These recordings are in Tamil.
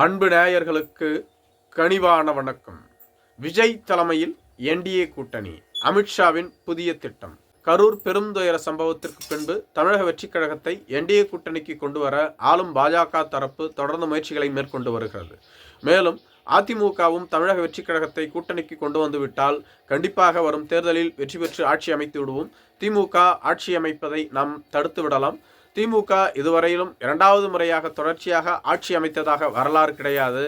அன்பு நேயர்களுக்கு கனிவான வணக்கம். விஜய் தலைமையில் என்டிஏ கூட்டணி அமித்ஷாவின் புதிய திட்டம். கரூர் பெருந்துயர சம்பவத்திற்கு பின்பு தமிழக வெற்றிக் கழகத்தை என்டிஏ கூட்டணிக்கு கொண்டு வர ஆளும் பாஜக தரப்பு தொடர்ந்து முயற்சிகளை மேற்கொண்டு வருகிறது. மேலும் அதிமுகவும் தமிழக வெற்றிக் கழகத்தை கூட்டணிக்கு கொண்டு வந்துவிட்டால் கண்டிப்பாக வரும் தேர்தலில் வெற்றி பெற்று ஆட்சி அமைத்து விடுவோம். திமுக ஆட்சி அமைப்பதை நாம் தடுத்து விடலாம். திமுக இதுவரையிலும் இரண்டாவது முறையாக தொடர்ச்சியாக ஆட்சி அமைத்ததாக வரலாறு கிடையாது.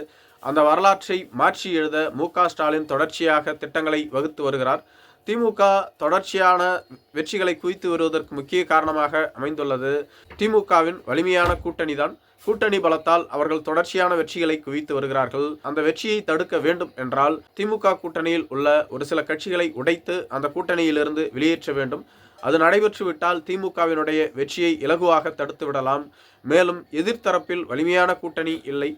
அந்த வரலாற்றை மாற்றி எழுத மு க ஸ்டாலின் தொடர்ச்சியாக திட்டங்களை வகுத்து வருகிறார். திமுக தொடர்ச்சியான வெற்றிகளை குவித்து வருவதற்கு முக்கிய காரணமாக அமைந்துள்ளது. திமுகவின் வலிமையான கூட்டணி தான் கூட்டணி பலத்தால் அவர்கள் தொடர்ச்சியான வெற்றிகளை குவித்து வருகிறார்கள். அந்த வெற்றியை தடுக்க வேண்டும் என்றால் திமுக கூட்டணியில் உள்ள ஒரு சில கட்சிகளை உடைத்து அந்த கூட்டணியிலிருந்து வெளியேற்ற வேண்டும். அது நடைபெற்றுவிட்டால் திமுகவினுடைய வெற்றியை இலகுவாக தடுத்துவிடலாம். மேலும் எதிர்த்தரப்பில் வலிமையான கூட்டணி இல்லை.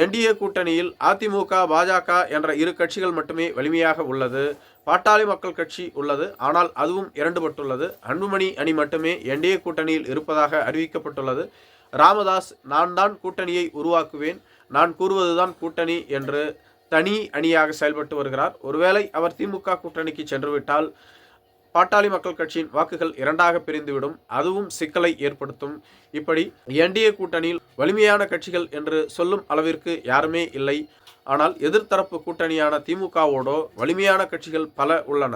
என்டிஏ கூட்டணியில் அதிமுக பாஜக என்ற இரு கட்சிகள் மட்டுமே வலிமையாக உள்ளது. பாட்டாளி மக்கள் கட்சி உள்ளது. ஆனால் அதுவும் இரண்டுபட்டுள்ளது. அன்புமணி அணி மட்டுமே என்டிஏ கூட்டணியில் இருப்பதாக அறிவிக்கப்பட்டுள்ளது. ராமதாஸ் நான் தான் கூட்டணியை உருவாக்குவேன். நான் கூறுவதுதான் கூட்டணி என்று தனி அணியாக செயல்பட்டு வருகிறார். ஒருவேளை அவர் திமுக கூட்டணிக்கு சென்றுவிட்டால் பாட்டாளி மக்கள் கட்சியின் வாக்குகள் இரண்டாக பிரிந்துவிடும் அதுவும் சிக்கலை ஏற்படுத்தும். இப்படி என்டிஏ கூட்டணியில் வலிமையான கட்சிகள் என்று சொல்லும் அளவிற்கு யாருமே இல்லை. ஆனால் எதிர்த்தரப்பு கூட்டணியான திமுகவோடோ வலிமையான கட்சிகள் பல உள்ளன.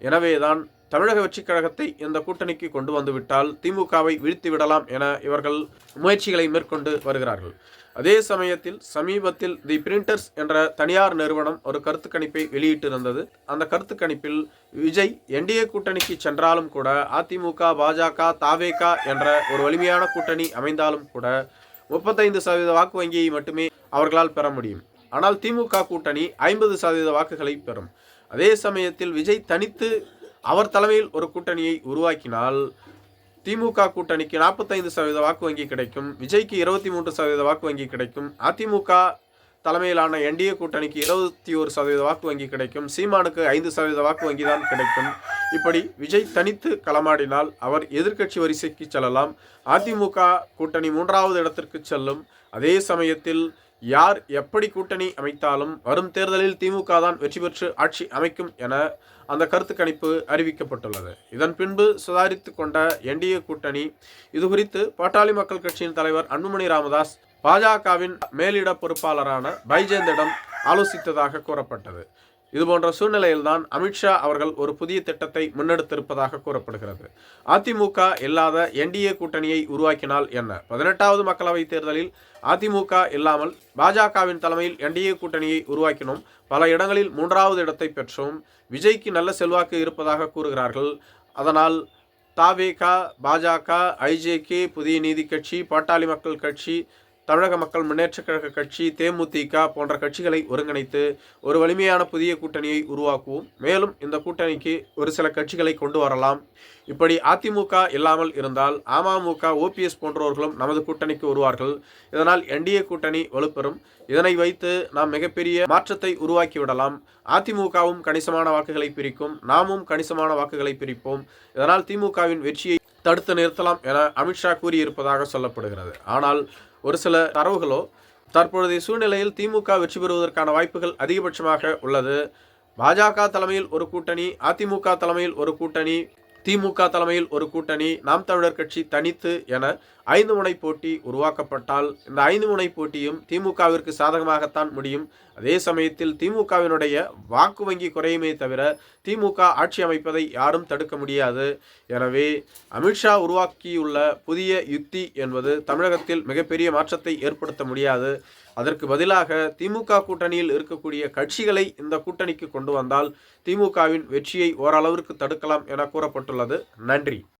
எனவேதான் தமிழக வெற்றிக் கழகத்தை இந்த கூட்டணிக்கு கொண்டு வந்துவிட்டால் திமுகவை வீழ்த்தி விடலாம் என இவர்கள் முயற்சிகளை மேற்கொண்டு வருகிறார்கள். அதே சமயத்தில் சமீபத்தில் தி பிரிண்டர்ஸ் என்ற தனியார் நிறுவனம் ஒரு கருத்து கணிப்பை வெளியிட்டிருந்தது. அந்த கருத்து கணிப்பில் விஜய் என்டிஏ கூட்டணிக்கு சென்றாலும் கூட அதிமுக பாஜக தாவேகா என்ற ஒரு வலிமையான கூட்டணி அமைந்தாலும் கூட முப்பத்தைந்து சதவீத வாக்கு வங்கியை மட்டுமே அவர்களால் பெற முடியும். ஆனால் திமுக கூட்டணி ஐம்பது சதவீத வாக்குகளை பெறும். அதே சமயத்தில் விஜய் தனித்து அவர் தலைமையில் ஒரு கூட்டணியை உருவாக்கினால் திமுக கூட்டணிக்கு நாற்பத்தைந்து சதவீத வாக்கு வங்கி கிடைக்கும். விஜய்க்கு இருபத்தி மூன்று சதவீத வாக்கு வங்கி கிடைக்கும். அதிமுக தலைமையிலான என்டிஏ கூட்டணிக்கு இருபத்தி ஒரு சதவீத வாக்கு வங்கி கிடைக்கும். சீமானுக்கு ஐந்து சதவீத வாக்கு வங்கி தான் கிடைக்கும். இப்படி விஜய் தனித்து களமாடினால் அவர் எதிர்க்கட்சி வரிசைக்கு செல்லலாம். அதிமுக கூட்டணி மூன்றாவது இடத்திற்கு செல்லும். அதே சமயத்தில் யார் எப்படி கூட்டணி அமைத்தாலும் வரும் தேர்தலில் திமுக தான் வெற்றி பெற்று ஆட்சி அமைக்கும் என அந்த கருத்து கணிப்பு அறிவிக்கப்பட்டுள்ளது. இதன் பின்பு சுதாரித்து கொண்ட என்டிஏ கூட்டணி. இது குறித்து பாட்டாளி மக்கள் கட்சியின் தலைவர் அன்புமணி ராமதாஸ் பாஜகவின் மேலிட பொறுப்பாளரான பைஜேந்திடம் ஆலோசித்ததாக கூறப்பட்டது. இதுபோன்ற சூழ்நிலையில்தான் அமித்ஷா அவர்கள் ஒரு புதிய திட்டத்தை முன்னெடுத்திருப்பதாக கூறப்படுகிறது. அதிமுக இல்லாத என்டிஏ கூட்டணியை உருவாக்கினால் என்ன? பதினெட்டாவது மக்களவைத் தேர்தலில் அதிமுக இல்லாமல் பாஜகவின் தலைமையில் என்டிஏ கூட்டணியை உருவாக்கினோம். பல இடங்களில் மூன்றாவது இடத்தை பெற்றோம். விஜய்க்கு நல்ல செல்வாக்கு இருப்பதாக கூறுகிறார்கள். அதனால் தாவேகா பாஜக ஐஜேகே புதிய நீதி கட்சி பாட்டாளி மக்கள் கட்சி தமிழக மக்கள் முன்னேற்றக் கழக கட்சி தேமுதிக போன்ற கட்சிகளை ஒருங்கிணைத்து ஒரு வலிமையான புதிய கூட்டணியை உருவாக்குவோம். மேலும் இந்த கூட்டணிக்கு ஒரு சில கட்சிகளை கொண்டு வரலாம். இப்படி அதிமுக இல்லாமல் இருந்தால் அமமுக ஓபிஎஸ் போன்றவர்களும் நமது கூட்டணிக்கு வருவார்கள். இதனால் என்டிஏ கூட்டணி வலுப்பெறும். இதனை வைத்து நாம் மிகப்பெரிய மாற்றத்தை உருவாக்கி விடலாம். அதிமுகவும் கணிசமான வாக்குகளை பிரிக்கும். நாமும் கணிசமான வாக்குகளை பிரிப்போம். இதனால் திமுகவின் வெற்றியை தடுத்து நிறுத்தலாம் என அமித்ஷா கூறியிருப்பதாக சொல்லப்படுகிறது. ஆனால் ஒரு சில தரவுகளோ தற்பொழுதைய சூழ்நிலையில் திமுக வெற்றி பெறுவதற்கான வாய்ப்புகள் அதிகபட்சமாக உள்ளது. பாஜக தலைமையில் ஒரு கூட்டணி அதிமுக தலைமையில் ஒரு கூட்டணி திமுக தலைமையில் ஒரு கூட்டணி நாம் தமிழர் கட்சி தனித்து என ஐந்து முனை போட்டி உருவாக்கப்பட்டால் இந்த ஐந்து முனை போட்டியும் திமுகவிற்கு சாதகமாகத்தான் முடியும். அதே சமயத்தில் திமுகவினுடைய வாக்கு வங்கி குறையுமே தவிர திமுக ஆட்சி அமைப்பதை யாரும் தடுக்க முடியாது. எனவே அமித்ஷா உருவாக்கியுள்ள புதிய யுக்தி என்பது தமிழகத்தில் மிகப்பெரிய மாற்றத்தை ஏற்படுத்த முடியாது. அதற்கு பதிலாக திமுக கூட்டணியில் இருக்கக்கூடிய கட்சிகளை இந்த கூட்டணிக்கு கொண்டு வந்தால் திமுகவின் வெற்றியை ஓரளவிற்கு தடுக்கலாம் என கூறப்பட்டுள்ளது. நன்றி.